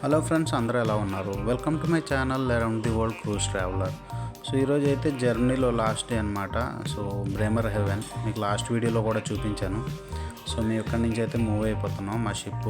Hello friends అందరూ ఎలా ఉన్నారు? Welcome to my channel around the world cruise traveller so ఈరోజు అయితే జర్నీలో లాస్ట్ డే అనమాట సో బ్రేమర్ హెవెన్ మీకు లాస్ట్ వీడియోలో కూడా చూపించాను. సో మేము ఇక్కడి నుంచి అయితే మూవ్ అయిపోతున్నాం. మా షిప్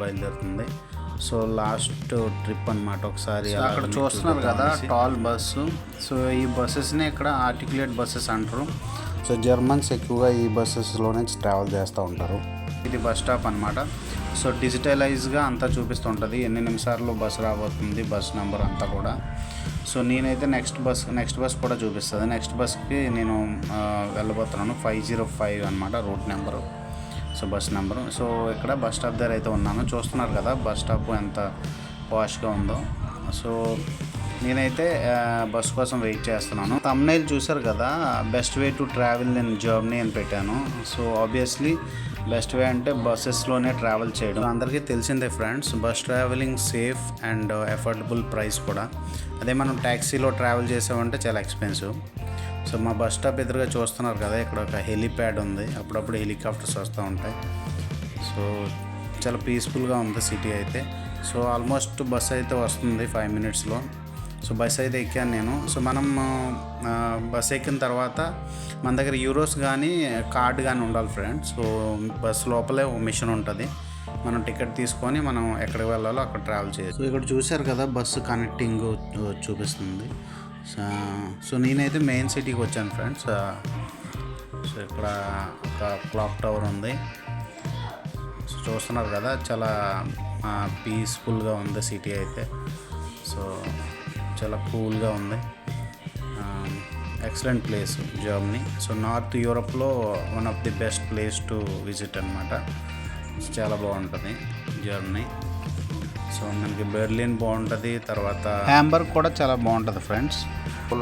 బయలుదేరుతుంది. సో లాస్ట్ ట్రిప్ అనమాట ఒకసారి అక్కడ చూస్తున్నారు కదా టాల్ బస్సు సో ఈ బస్సెస్ని ఇక్కడ ఆర్టికులేట్ బస్సెస్ అంటారు. సో జర్మన్స్ ఎక్కువగా ఈ బస్సెస్లోనే ట్రావెల్ చేస్తూ ఉంటారు. ఇది బస్ స్టాప్ అనమాట సో డిజిటలైజ్గా అంతా చూపిస్తుంటుంది. ఎన్ని నిమిషాల్లో బస్ రాబోతుంది బస్ నెంబర్ అంతా కూడా. సో నేనైతే నెక్స్ట్ బస్ నెక్స్ట్ బస్ కూడా చూపిస్తుంది. నెక్స్ట్ బస్కి నేను వెళ్ళబోతున్నాను. ఫైవ్ జీరో ఫైవ్ అనమాట route number. So bus number. So ఇక్కడ బస్ స్టాప్ దగ్గర అయితే ఉన్నాను. చూస్తున్నారు కదా బస్ స్టాప్ ఎంత పాష్గా ఉందో. సో నేనైతే బస్ కోసం వెయిట్ చేస్తున్నాను. తమ్నైల్ చూసారు కదా best way to travel in journey అని పెట్టాను. సో ఆబ్వియస్లీ బెస్ట్ వే అంటే బస్సెస్లోనే ట్రావెల్ చేయడం. అందరికీ తెలిసిందే friends bus travelling safe and affordable price కూడా. అదే మనం ట్యాక్సీలో ట్రావెల్ చేసామంటే చాలా ఎక్స్పెన్సివ్. సో మా బస్ స్టాప్ ఎదురుగా చూస్తున్నారు కదా ఇక్కడ ఒక హెలిప్యాడ్ ఉంది. అప్పుడప్పుడు హెలికాప్టర్స్ వస్తూ ఉంటాయి. సో చాలా పీస్ఫుల్గా ఉంది సిటీ అయితే. సో ఆల్మోస్ట్ బస్ అయితే వస్తుంది ఫైవ్ మినిట్స్లో. సో బస్ అయితే ఎక్కాను నేను. సో మనం బస్ ఎక్కిన తర్వాత మన దగ్గర యూరోస్ కానీ కార్డ్ కానీ ఉండాలి ఫ్రెండ్స్. సో బస్ లోపలే ఒక మిషన్ ఉంటుంది. మనం టికెట్ తీసుకొని మనం ఎక్కడికి వెళ్ళాలో అక్కడ ట్రావెల్ చేయొచ్చు. సో ఇక్కడ చూశారు కదా బస్సు కనెక్టింగ్ చూపిస్తుంది. సో- సో నేనైతే మెయిన్ సిటీకి వచ్చాను ఫ్రెండ్స్. సో ఇక్కడ ఒక క్లాక్ టవర్ ఉంది. సో చూస్తున్నారు కదా చాలా పీస్ఫుల్గా ఉంది సిటీ అయితే. సో చాలా కూల్గా ఉంది. Excellent place Germany. So north యూరప్లో one of the best place to visit అనమాట చాలా బాగుంటుంది జర్మనీ. సో మనకి బెర్లిన్ బాగుంటుంది తర్వాత హ్యాంబర్గ్ కూడా చాలా బాగుంటుంది ఫ్రెండ్స్.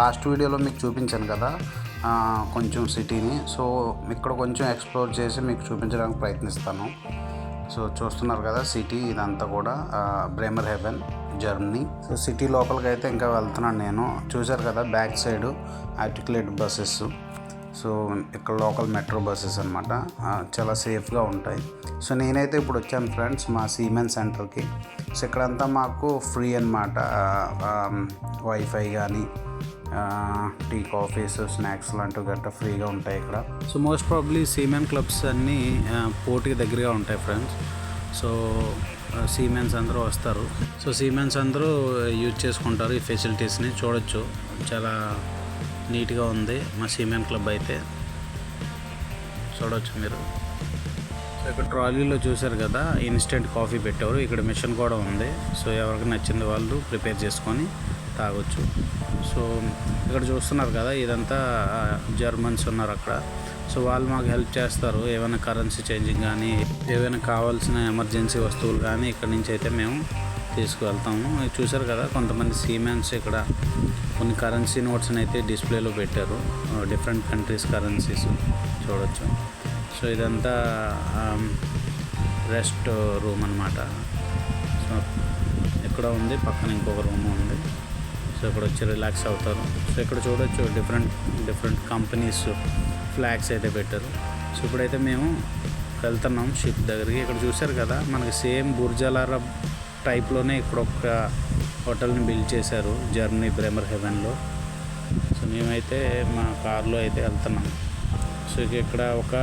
లాస్ట్ వీడియోలో మీకు చూపించాను కదా కొంచెం సిటీని. సో ఇక్కడ కొంచెం ఎక్స్ప్లోర్ చేసి మీకు చూపించడానికి ప్రయత్నిస్తాను. సో చూస్తున్నారు కదా సిటీ ఇదంతా కూడా Bremerhaven Germany so city లోపలికి అయితే ఇంకా వెళ్తున్నాను నేను. చూశారు కదా back side articulate buses. So ఇక్కడ లోకల్ మెట్రో బస్సెస్ అనమాట చాలా సేఫ్గా ఉంటాయి. సో నేనైతే ఇప్పుడు వచ్చాను ఫ్రెండ్స్ మా సీమెన్ సెంటర్కి సో ఇక్కడంతా మాకు ఫ్రీ అనమాట వైఫై కానీ టీ కాఫీస్ స్నాక్స్ లాంటివి గట్రా ఫ్రీగా ఉంటాయి ఇక్కడ. So most probably seamen clubs అన్నీ పోటీకి దగ్గరగా ఉంటాయి ఫ్రెండ్స్. సో సీమెన్స్ అందరూ వస్తారు. సో సీమెన్స్ అందరూ యూజ్ చేసుకుంటారు ఈ ఫెసిలిటీస్ని చూడొచ్చు. చాలా నీట్గా ఉంది మా సీమెన్ క్లబ్ అయితే. చూడవచ్చు మీరు. సో ఇక్కడ ట్రాలీలో చూశారు కదా ఇన్స్టెంట్ కాఫీ పెట్టారు ఇక్కడ మిషన్ కూడా ఉంది. సో ఎవరికి నచ్చింది వాళ్ళు ప్రిపేర్ చేసుకొని తాగొచ్చు. సో ఇక్కడ చూస్తున్నారు కదా ఇదంతా జర్మన్స్ ఉన్నారు అక్కడ. సో వాళ్ళు మాకు హెల్ప్ చేస్తారు. ఏమైనా కరెన్సీ చేంజింగ్ కానీ ఏవైనా కావాల్సిన ఎమర్జెన్సీ వస్తువులు కానీ ఇక్కడ నుంచి అయితే మేము తీసుకువెళ్తాము. చూసారు చూశారు కదా కొంతమంది సీమెన్స్ ఇక్కడ కొన్ని కరెన్సీ నోట్స్ని అయితే డిస్ప్లేలో పెట్టారు. డిఫరెంట్ కంట్రీస్ కరెన్సీస్ చూడొచ్చు. సో ఇదంతా రెస్ట్ రూమ్ అనమాట సో ఇక్కడ ఉంది పక్కన ఇంకొక రూమ్ ఉంది. సో ఇక్కడ వచ్చి రిలాక్స్ అవుతారు. సో ఇక్కడ చూడొచ్చు డిఫరెంట్ డిఫరెంట్ కంపెనీస్ ఫ్లాగ్స్ అయితే పెట్టారు. సో ఇప్పుడైతే మేము వెళ్తున్నాం షిప్ దగ్గరికి. ఇక్కడ చూశారు కదా మనకి సేమ్ బుర్జలారా టైప్లోనే ఇక్కడ ఒక హోటల్ని బిల్డ్ చేశారు జర్మనీ బ్రెమర్ హెవెన్లో సో మేమైతే మా కార్లో అయితే వెళ్తున్నాం. సో ఇక ఇక్కడ ఒక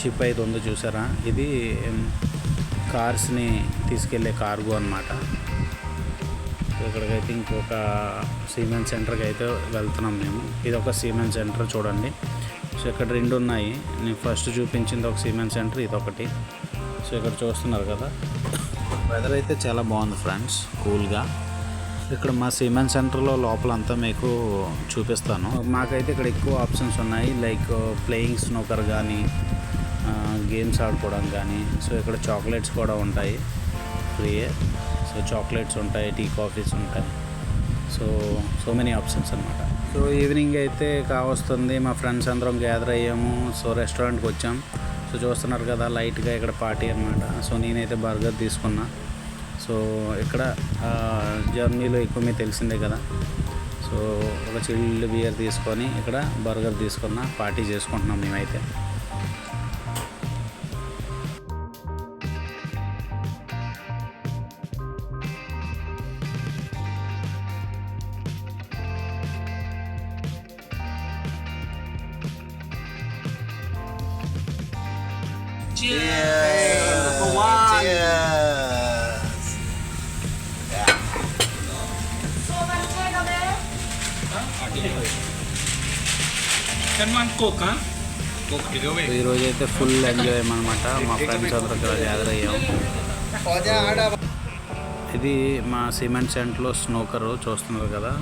షిప్ అయితే ఉందో చూసారా? ఇది కార్స్ని తీసుకెళ్ళే కార్గో అనమాట ఇక్కడికైతే ఇంకొక సిమెంట్ సెంటర్కి అయితే వెళ్తున్నాం మేము. ఇది ఒక సిమెంట్ సెంటర్ చూడండి. సో ఇక్కడ రెండు ఉన్నాయి. నేను ఫస్ట్ చూపించింది ఒక సిమెంట్ సెంటర్ ఇది ఒకటి. సో ఇక్కడ చూస్తున్నారు కదా. వెదర్ అయితే చాలా బాగుంది ఫ్రెండ్స్ కూల్గా ఇక్కడ మా సిమెంట్ సెంటర్లో లోపల అంతా మీకు చూపిస్తాను. మాకైతే ఇక్కడ ఎక్కువ ఆప్షన్స్ ఉన్నాయి. లైక్ ప్లేయింగ్ స్నోకర్ కానీ గేమ్స్ ఆడుకోవడం కానీ సో ఇక్కడ చాక్లెట్స్ కూడా ఉంటాయి. ఫ్రీయే సో చాక్లెట్స్ ఉంటాయి టీ కాఫీస్ ఉంటాయి. సో సో మెనీ ఆప్షన్స్ అనమాట సో ఈవినింగ్ అయితే కావస్తుంది. మా ఫ్రెండ్స్ అందరం గ్యాదర్ అయ్యాము. సో రెస్టారెంట్కి వచ్చాం. సో చూస్తున్నారు కదా లైట్గా ఇక్కడ పార్టీ అనమాట సో నేనైతే బర్గర్ తీసుకున్నా. సో ఇక్కడ జర్నీలో ఎక్కువ మీకు తెలిసిందే కదా. సో ఒక చిల్డ్ బియర్ తీసుకొని ఇక్కడ బర్గర్ తీసుకున్న పార్టీ చేసుకుంటున్నాం మేమైతే. సో ఈరోజు అయితే ఫుల్ ఎంజాయ్ అనమాట మా ఫ్రెండ్స్ అందరూ ఇక్కడ గ్యాదర్ అయ్యాం. ఇది మా సిమెంట్ సెంట్లో స్నోకర్ చూస్తున్నారు కదా.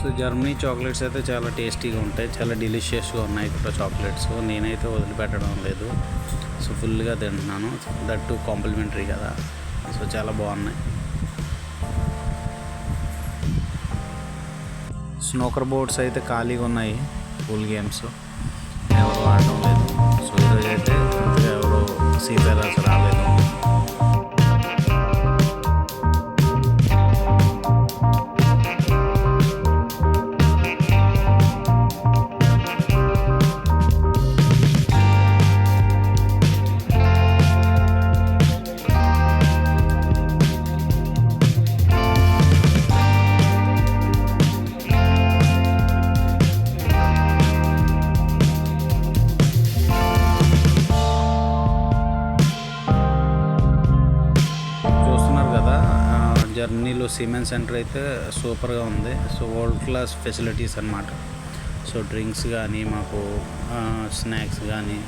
సో జర్మనీ చాక్లెట్స్ అయితే చాలా టేస్టీగా ఉంటాయి. చాలా డెలిషియస్గా ఉన్నాయి ఇక్కడ చాక్లెట్స్. నేనైతే వదిలిపెట్టడం లేదు. సో ఫుల్గా తింటున్నాను. దట్ టు కాంప్లిమెంటరీ కదా. సో చాలా బాగున్నాయి. స్నోకర్ బోర్డ్స్ అయితే ఖాళీగా ఉన్నాయి. పూల్ గేమ్స్ ఎవరు ఆడడం లేదు. సో ఈరోజు అయితే అంతగా ఎవరు సీఫెరర్స్ రాలేదు. సిమెంట్ సెంటర్ అయితే సూపర్గా ఉంది. సో వరల్డ్ క్లాస్ ఫెసిలిటీస్ అన్నమాట. సో డ్రింక్స్ కానీ మాకు స్నాక్స్ కానీ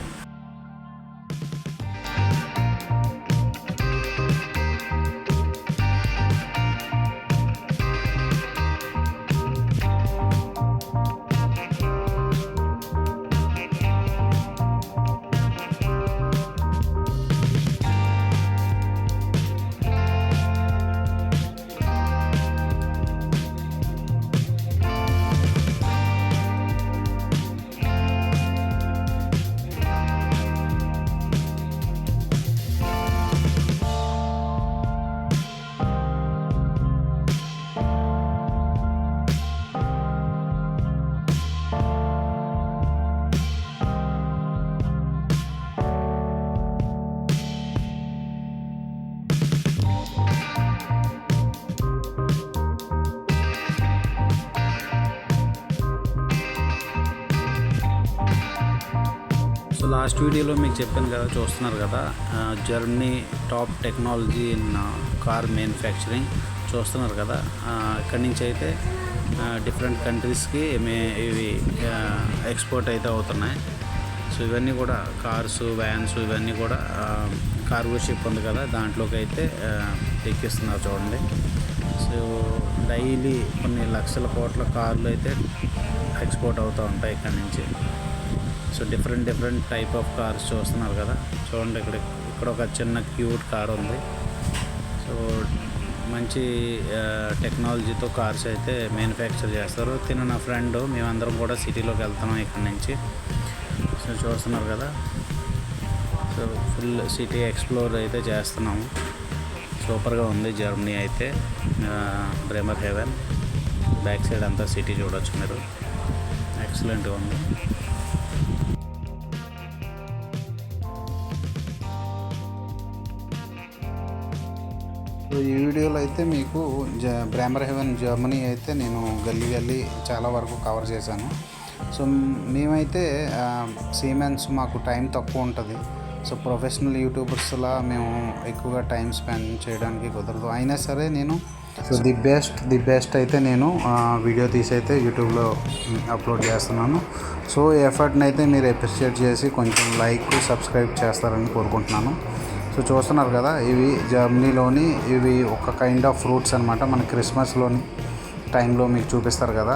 లాస్ట్ వీడియోలో మీకు చెప్పాను కదా చూస్తున్నారు కదా Germany top technology in car manufacturing చూస్తున్నారు కదా ఇక్కడి నుంచి అయితే డిఫరెంట్ కంట్రీస్కి మే ఇవి ఎక్స్పోర్ట్ అయితే అవుతున్నాయి. సో ఇవన్నీ కూడా కార్స్ వ్యాన్స్ ఇవన్నీ కూడా కార్గో షిప్ ఉంది కదా దాంట్లోకి అయితే ఎక్కిస్తున్నారు చూడండి. సో డైలీ కొన్ని లక్షల కోట్ల కార్లు అయితే ఎక్స్పోర్ట్ అవుతూ ఉంటాయి ఇక్కడ నుంచి. So different different type of cars చూస్తున్నారు కదా. చూడండి ఇక్కడ ఇక్కడ ఒక చిన్న క్యూట్ కార్ ఉంది. సో మంచి టెక్నాలజీతో కార్స్ అయితే మ్యానుఫ్యాక్చర్ చేస్తారు. తిన నా ఫ్రెండ్ మేమందరం కూడా సిటీలోకి వెళ్తున్నాం ఇక్కడ నుంచి. సో చూస్తున్నారు కదా. సో ఫుల్ సిటీ ఎక్స్ప్లోర్ అయితే చేస్తున్నాము. సూపర్గా ఉంది జర్మనీ అయితే. బ్రేమర్ హెవెన్ బ్యాక్ సైడ్ అంతా సిటీ చూడొచ్చు మీరు. ఎక్సలెంట్గా ఉంది. సో ఈ వీడియోలో అయితే మీకు జ బ్రామర్ హెవెన్ జర్మనీ అయితే నేను గల్లీ గల్లీ చాలా వరకు కవర్ చేశాను. సో మేమైతే సీమెన్స్ మాకు టైం తక్కువ ఉంటుంది. సో ప్రొఫెషనల్ యూట్యూబర్స్లా మేము ఎక్కువగా టైం స్పెండ్ చేయడానికి కుదరదు. అయినా సరే నేను so the best the best అయితే నేను వీడియో తీసి అయితే యూట్యూబ్లో అప్లోడ్ చేస్తున్నాను. సో ఈ ఎఫర్ట్ని అయితే మీరు అప్రిషియేట్ చేసి కొంచెం లైక్ సబ్స్క్రైబ్ చేస్తారని కోరుకుంటున్నాను. సో చూస్తున్నారు కదా ఇవి జర్మనీలోని ఇవి ఒక కైండ్ ఆఫ్ ఫ్రూట్స్ అనమాట మన క్రిస్మస్లోని టైంలో మీకు చూపిస్తారు కదా.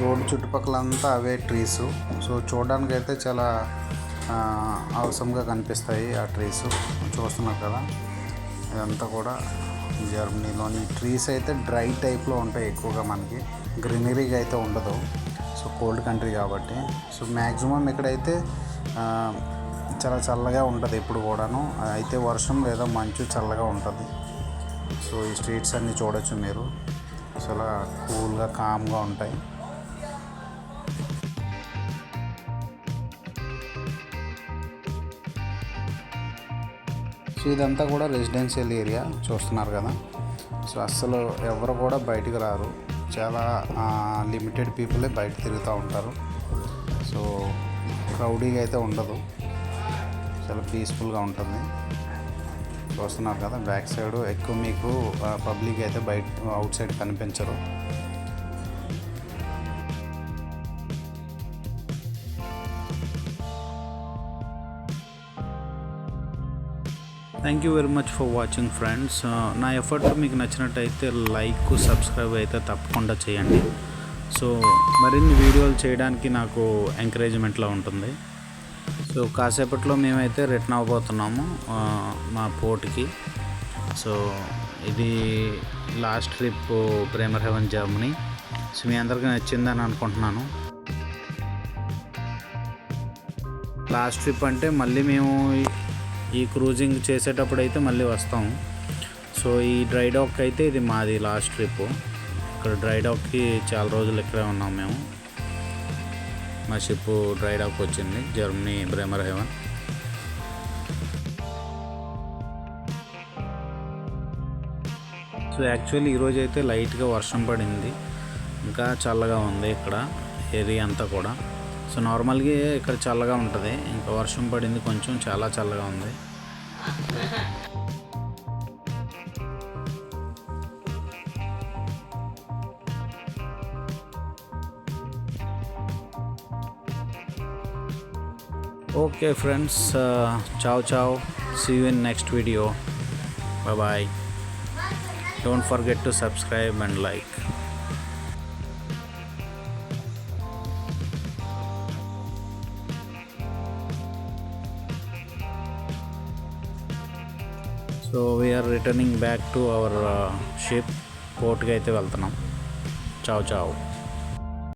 రోడ్డు రోడ్డు చుట్టుపక్కలంతా అవే ట్రీస్ సో చూడడానికి అయితే చాలా అవసరంగా కనిపిస్తాయి ఆ ట్రీస్ చూస్తున్నారు కదా. ఇదంతా కూడా జర్మనీలోని ట్రీస్ అయితే డ్రై టైప్లో ఉంటాయి ఎక్కువగా మనకి. గ్రీనరీగా అయితే ఉండదు. సో కోల్డ్ కంట్రీ కాబట్టి. సో మ్యాక్సిమం ఇక్కడైతే చాలా చల్లగా ఉంటుంది ఎప్పుడు కూడాను. అయితే వర్షం లేదా మంచు చల్లగా ఉంటుంది. సో ఈ స్ట్రీట్స్ అన్నీ చూడొచ్చు మీరు. చాలా కూల్గా కామ్గా ఉంటాయి. సో ఇదంతా కూడా రెసిడెన్షియల్ ఏరియా చూస్తున్నారు కదా. సో అస్సలు ఎవరు కూడా బయటకు రారు. చాలా లిమిటెడ్ పీపులే బయట తిరుగుతూ ఉంటారు. సో క్రౌడీగా అయితే ఉండదు. చాలా పీస్ఫుల్గా ఉంటుంది. చూస్తున్నారు కదా బ్యాక్ సైడ్ ఎక్కువ మీకు పబ్లిక్ అయితే బయట అవుట్ సైడ్ కనిపించరు thank you very much for watching friends నా ఎఫర్ట్ మీకు నచ్చినట్టయితే లైక్ సబ్స్క్రైబ్ అయితే తప్పకుండా చేయండి. సో మరిన్ని వీడియోలు చేయడానికి నాకు ఎంకరేజ్మెంట్లో ఉంటుంది. సో కాసేపట్లో మేమైతే రిటర్న్ అవ్వబోతున్నాము మా పోర్ట్కి. సో ఇది last trip Bremerhaven Germany. So మీ అందరికీ నచ్చిందని అనుకుంటున్నాను. లాస్ట్ ట్రిప్ అంటే మళ్ళీ మేము ఈ- ఈ క్రూజింగ్ చేసేటప్పుడు అయితే మళ్ళీ వస్తాం. సో ఈ డ్రై డాక్ అయితే ఇది మాది లాస్ట్ ట్రిప్. ఇక్కడ డ్రై డాక్కి చాలా రోజులు ఇక్కడే ఉన్నాం మేము. మా షిప్ డ్రై డాక్ వచ్చింది. Germany Bremerhaven so actually ఈరోజు అయితే లైట్గా వర్షం పడింది. ఇంకా చల్లగా ఉంది ఇక్కడ ఏరియా అంతా కూడా. సో నార్మల్గా ఇక్కడ చల్లగా ఉంటుంది. ఇంకా వర్షం పడింది కొంచెం చాలా చల్లగా ఉంది. Okay friends ciao ciao see you in next video bye don't forget to subscribe and like so we're returning back to our ship పోర్ట్కి అయితే వెళ్తున్నాం. చావ్ చావ్